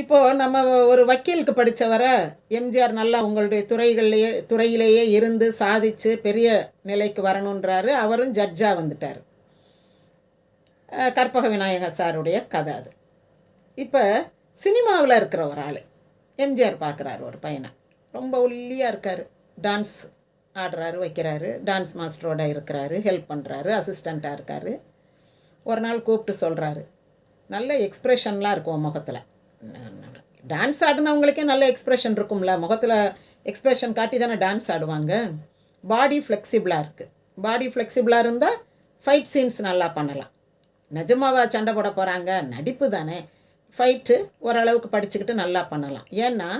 இப்போது நம்ம ஒரு வக்கீலுக்கு படித்தவரை எம்ஜிஆர் நல்லா உங்களுடைய துறைகள்லேயே துறையிலேயே இருந்து சாதித்து பெரிய நிலைக்கு வரணுன்றாரு. அவரும் ஜட்ஜாக வந்துட்டார். கற்பக விநாயகர் சாருடைய கதை அது. இப்போ சினிமாவில் இருக்கிற ஒரு ஆள் எம்ஜிஆர் பார்க்குறாரு ஒரு பையனை. ரொம்ப ஒல்லியாக இருக்கார். டான்ஸ் ஆடுறாரு வைக்கிறாரு. டான்ஸ் மாஸ்டரோட இருக்கிறாரு ஹெல்ப் பண்ணுறாரு அசிஸ்டண்ட்டாக இருக்கார். ஒரு நாள் கூப்பிட்டு சொல்கிறாரு நல்ல எக்ஸ்ப்ரெஷன்லாம் இருக்கும் முகத்தில். டான்ஸ் ஆடினவங்களுக்கே நல்ல எக்ஸ்ப்ரெஷன் இருக்கும்ல. முகத்தில் எக்ஸ்ப்ரெஷன் காட்டி தானே டான்ஸ் ஆடுவாங்க. பாடி ஃப்ளெக்சிபிளாக இருக்குது பாடி ஃப்ளெக்சிபிளாக இருந்தால் ஃபைட் சீன்ஸ் நல்லா பண்ணலாம். நிஜமாவா சண்டை போட போகிறாங்க நடிப்பு தானே. ஃபைட்டு ஓரளவுக்கு படிச்சுக்கிட்டு நல்லா பண்ணலாம். ஏன்னா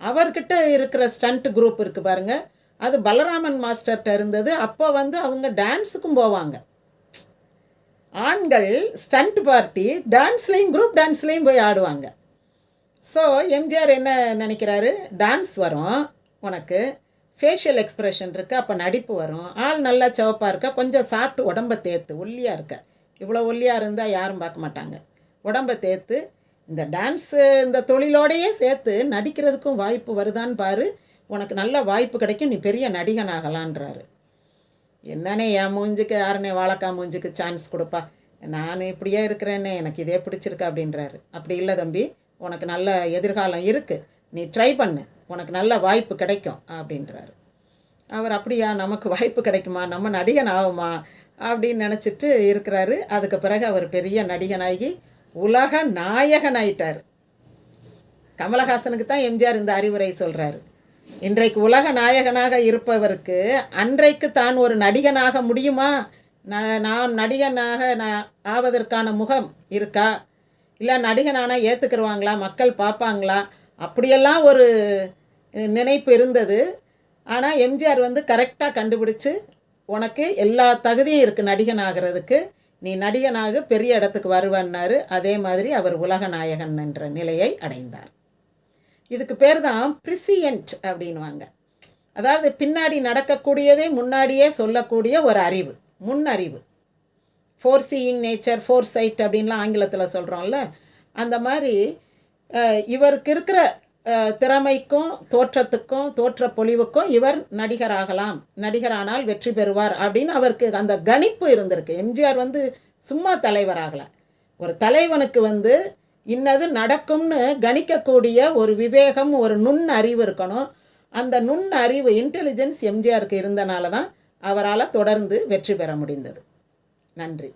அவர்கிட்ட இருக்கிற ஸ்டண்ட் குரூப் இருக்குது பாருங்கள் அது பலராமன் மாஸ்டர்கிட்ட இருந்தது. அப்போ வந்து அவங்க டான்ஸுக்கும் போவாங்க. ஆண்கள் ஸ்டண்ட் பார்ட்டி டான்ஸ்லேயும் குரூப் டான்ஸ்லேயும் போய் ஆடுவாங்க. ஸோ எம்ஜிஆர் என்ன நினைக்கிறாரு? டான்ஸ் வரும் உனக்கு. ஃபேஷியல் எக்ஸ்ப்ரெஷன் இருக்குது அப்போ நடிப்பு வரும். ஆள் நல்லா சிவப்பாக இருக்க? கொஞ்சம் சாப்பிட்டு உடம்ப தேத்து ஒல்லியாக இருக்க. இவ்வளோ ஒல்லியாக இருந்தால் யாரும் பார்க்க மாட்டாங்க. உடம்பை தேத்து இந்த டான்ஸு இந்த தொழிலோடையே சேர்த்து நடிக்கிறதுக்கும் வாய்ப்பு வருதான்னு பாரு. உனக்கு நல்ல வாய்ப்பு கிடைக்கும் நீ பெரிய நடிகன் ஆகலான்றாரு. என்னண்ணே என் மூஞ்சுக்கு யாருனே வாழைக்கா மூஞ்சுக்கு சான்ஸ் கொடுப்பா. நான் இப்படியே இருக்கிறேன்னே எனக்கு இதே பிடிச்சிருக்கு அப்படின்றாரு. அப்படி இல்லை தம்பி. உனக்கு நல்ல எதிர்காலம் இருக்குது நீ ட்ரை பண்ணு. உனக்கு நல்ல வாய்ப்பு கிடைக்கும் அப்படின்றாரு. அவர் அப்படியா? நமக்கு வாய்ப்பு கிடைக்குமா? நம்ம நடிகன் ஆகுமா? அப்படின்னு நினச்சிட்டு இருக்கிறாரு. அதுக்கு பிறகு அவர் பெரிய நடிகனாகி உலக நாயகன் ஆயிட்டார் கமலஹாசனுக்கு தான் எம்ஜிஆர் இந்த அறிவுரை சொல்கிறாரு இன்றைக்கு உலக நாயகனாக இருப்பவருக்கு அன்றைக்கு தான் ஒரு நடிகனாக முடியுமா? நான் நான் நடிகனாக நான் ஆவதற்கான முகம் இருக்கா? இல்லை நடிகனானால் ஏற்றுக்குருவாங்களா மக்கள் பார்ப்பாங்களா அப்படியெல்லாம் ஒரு நினைப்பு இருந்தது. ஆனால் எம்ஜிஆர் வந்து கரெக்டாக கண்டுபிடிச்சு உனக்கு எல்லா தகுதியும் இருக்குது நடிகன் ஆகிறதுக்கு நீ நடிகனாக பெரிய இடத்துக்கு வருவன்னாரு. அதே மாதிரி அவர் உலக நாயகன் என்ற நிலையை அடைந்தார். இதுக்கு பேர் தான் ப்ரிசியன்ட் அப்படின்வாங்க அதாவது பின்னாடி நடக்கக்கூடியதை முன்னாடியே சொல்லக்கூடிய ஒரு அறிவு முன் அறிவு foreseeing nature foresight அப்படின்லாம் ஆங்கிலத்தில் சொல்கிறோம்ல அந்த மாதிரி இவருக்கு இருக்கிற திறமைக்கும் தோற்றத்துக்கும் தோற்ற பொலிவுக்கும் இவர் நடிகராகலாம். நடிகரானால் வெற்றி பெறுவார் அப்படின்னு அவருக்கு அந்த கணிப்பு இருந்திருக்கு. எம்ஜிஆர் வந்து சும்மா தலைவராகலை. ஒரு தலைவனுக்கு வந்து இன்னது நடக்கும்னு கணிக்கக்கூடிய ஒரு விவேகம் ஒரு நுண் அறிவு இருக்கணும். அந்த நுண் அறிவு இன்டெலிஜென்ஸ் எம்ஜிஆருக்கு இருந்தனால தான் அவரால் தொடர்ந்து வெற்றி பெற முடிந்தது. நன்றி.